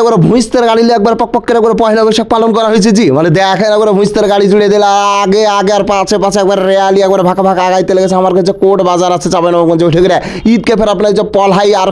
একবার গাড়ি নিয়ে একবার করে করে পয়লা পালন করা হয়েছে মানে একবার গাড়ি দিলে, আগে আগে আর পাশে পাশে একবার রেয়ালি, একবার আগাইতে লেগেছে। আমার কাছে কোট বাজার আছে চাপাই ঈদকে ফের আপনার যে পলহাই আর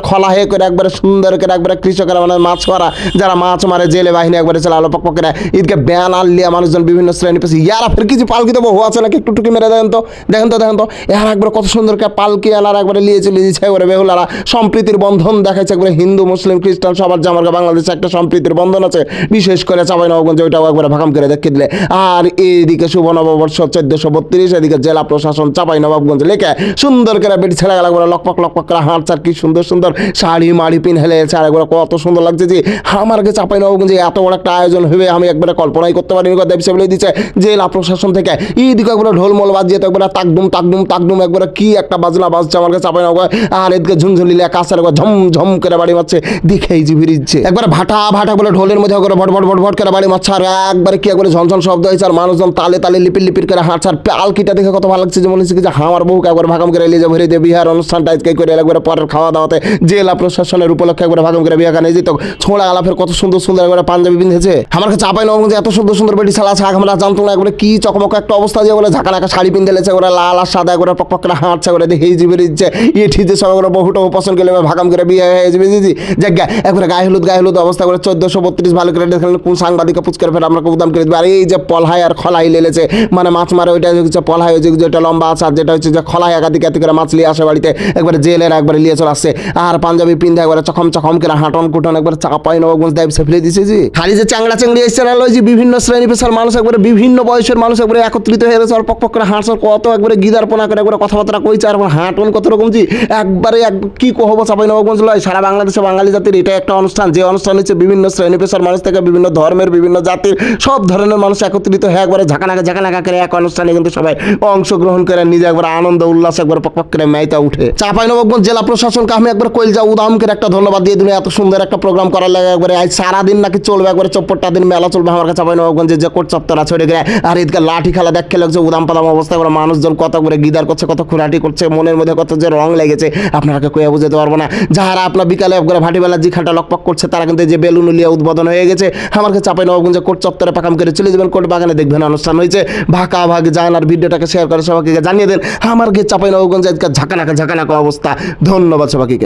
করে একবারে সুন্দর করে একবারে কৃষকেরা মানে মাছ মারা যারা মাছ মারে, জেলে বাহিনী একবারে চালালো পক পক করে। ঈদকে ব্যান আর লিয়া মানুষজন বিভিন্ন শ্রেণি পেয়েছে ইয়ারা ফের কিছু পালকি তো বহু আছে নাকি? একটু টুকি মেরে দেখেন তো দেখেন তো দেখেন তো। এর একবার কত সুন্দর করে পালকি আনার একবারে লিয়ে চলে দিচ্ছে একবারে বেহুলারা। সম্প্রীতির বন্ধন দেখাচ্ছে একবারে হিন্দু, মুসলিম খ্রিস্টান সবার জামার বাংলাদেশে একটা সম্প্রীতির বন্ধন আছে। বিশেষ করে চাপাই নবগঞ্জ ওইটাও একবারে ভাকাম করে দেখে দিলে। আর এইদিকে শুভ নববর্ষ চোদ্দশো বত্রিশ, এদিকে জেলা প্রশাসন চাপাই নবাবগঞ্জ লেখে, সুন্দর করে বেটি ছেড়ে গেল একবারে লকপক লকপক করে হাঁটছে, আর কি সুন্দর সুন্দর শাড়ি, মাড়ি পিন হেলে আর একবারে কত সুন্দর লাগছে যে আমাকে চাপাই নবাবগঞ্জে এত বড় একটা আয়োজন হবে, আমি একবারে কল্পনাই করতে পারিনি দেব সে বলে দিচ্ছে জেলা প্রশাসন থেকে। এইদিকে একবারে ঢোলমোল বাজিয়ে তো একবারে তাকডুম তাকডুম তাকডুম একবারে কি একটা বাজনা বাজছে আমার কাছে চাপাই নবাব আর এদিকে ঝুনঝুলিলে কাছের একবার ঝম ঝম করে বাড়ি মারছে দেখেই জি ভিড়িচ্ছে একবার ভাটা ভাটা বলে ঢোলের মধ্যে করে ভট ভট ভট ভট করে বাড়ি মারছে, আর একবারে কি একবারে ঝনঝন শব্দ হয়েছে, আর মানুষজন তালে তালে লিপির লিপির করে হাঁটছে, আর পালকিটা দেখে কত ভালো লাগছে যে মনে হচ্ছে যে আমার বউকে একবার ভাগাম করে এলিয়ে ভরে দিয়ে বিহার অনুষ্ঠানটা আজকে করে একবারে পরের খাওয়া দাওয়াতে জেলা প্রশাসনের উপলক্ষে একবার ভাগাম করে বিয়া খানে যেত। ছোঁড়া আলাপের কত সুন্দর সুন্দর একবারে পাঞ্জাবি পিঁধেছে আমার কাছে চাপাই নবগঞ্জে এত সুন্দর সুন্দর বেটি ছাড়া আছে, আমরা জানতো না একবারে কি চকমক একটা অবস্থা দিয়ে বলে ঝাঁকা নাকা শাড়ি পিঁধে লেছে ওরা লাল আর সাদা করে পক পক করে হাঁটছে করে এই জিবে দিচ্ছে। ইয়ে ঠিতে সব করে বহুটা পছন্দ করলে ভাগাম করে বিয়ে হয়ে যাবে দিদি জায়গা একবারে গায়ে হলুদ গায়ে হলুদ অবস্থা করে চোদ্দশো বত্রিশ, ভালো করে দেখলেন কোন সাংবাদিক পুচ করে ফের আমরা উদাম করে। আর এই যে পলহাই আর খলাই লেলেছে মানে মাছ মারে ওইটা হচ্ছে পলহাই হচ্ছে যেটা লম্বা আছে আর যেটা হচ্ছে যে খলাই একাধিক একাধিক করে মাছ নিয়ে আসে বাড়িতে, একবারে জেলের একবারে নিয়ে চলে আসছে। আর পাঞ্জাবি পিন্ধে একবারে চখম চখম করে হাঁটন কুটন একবারে চাপাই নবগঞ্জ দেব সে ফেলে দিছে জি খালি যে চাংড়া চাংড়ি এসছে না লয় যে বিভিন্ন শ্রেণি পেশার মানুষ একবারে বিভিন্ন বয়সের মানুষ একবারে একত্রিত হয়ে গেছে আর পক পক করে হাঁটছে কত একবারে গিদারপনা করে একবারে কথাবার্তা কইছে, আর হাঁটন কত রকম জি একবারে এক কি কহবো চাপাই নবগঞ্জ লয়, সারা বাংলাদেশে বাঙালি জাতির, এটা একটা অনুষ্ঠান। যে অনুষ্ঠান হচ্ছে বিভিন্ন শ্রেণি পেশার মানুষ থেকে বিভিন্ন ধর্মের, বিভিন্ন জাতির, সব ধরনের মানুষ একত্রিত হয়ে একবারে ঝাঁকানাকা ঝাঁকানাকা করে এক অনুষ্ঠানে কিন্তু সবাই অংশগ্রহণ করে, নিজে একবার আনন্দ, উল্লাস একবার পক পক করে মেয়েটা উঠে। চাপাই নবগঞ্জ জেলা প্রশাসনকে আমি একবার কইলজা উদামকে একটা ধন্যবাদ দিয়ে দিলে এত সুন্দর একটা প্রোগ্রাম করার লাগে একবারে। আজ সারাদিন নাকি চলবে একবারে চপ্পরটা দিন, মেলা চলবে। আমার কাছে চাপাই নবগঞ্জে যে কোট চপ্তর ছড়ে গেলে, আর এদিকে লাঠি খেলা দেখে লাগছে উদাম পাদাম অবস্থা। করে মানুষজন কত করে গিদার করছে, কত খুরাটি করছে, মনের মধ্যে কত যে রং লেগেছে আপনাকে কইয়া বুঝতে পারব না। যারা আপনার বিকালে একবারে ভাটিবেলা যে খাটা লকপক করছে, তারা কিন্তু যে বেলুন উলিয়া উদ্বোধন হয়ে গেছে। আমার চাপাই নবগঞ্জে কোর্ট চত্বরে পাকাম করে চলে যাবেন কোর্ট বাগানে দেখবেন অনুষ্ঠান হয়েছে। ভাকা ভাগ যান আর ভিডিওটাকে শেয়ার করে সবাইকে জানিয়ে দেন, আমার গিয়ে চাপাই নবগঞ্জে আজকে ঝাঁকানাকা ঝাঁকানাকা অবস্থা। ধন্যবাদ সবাইকে।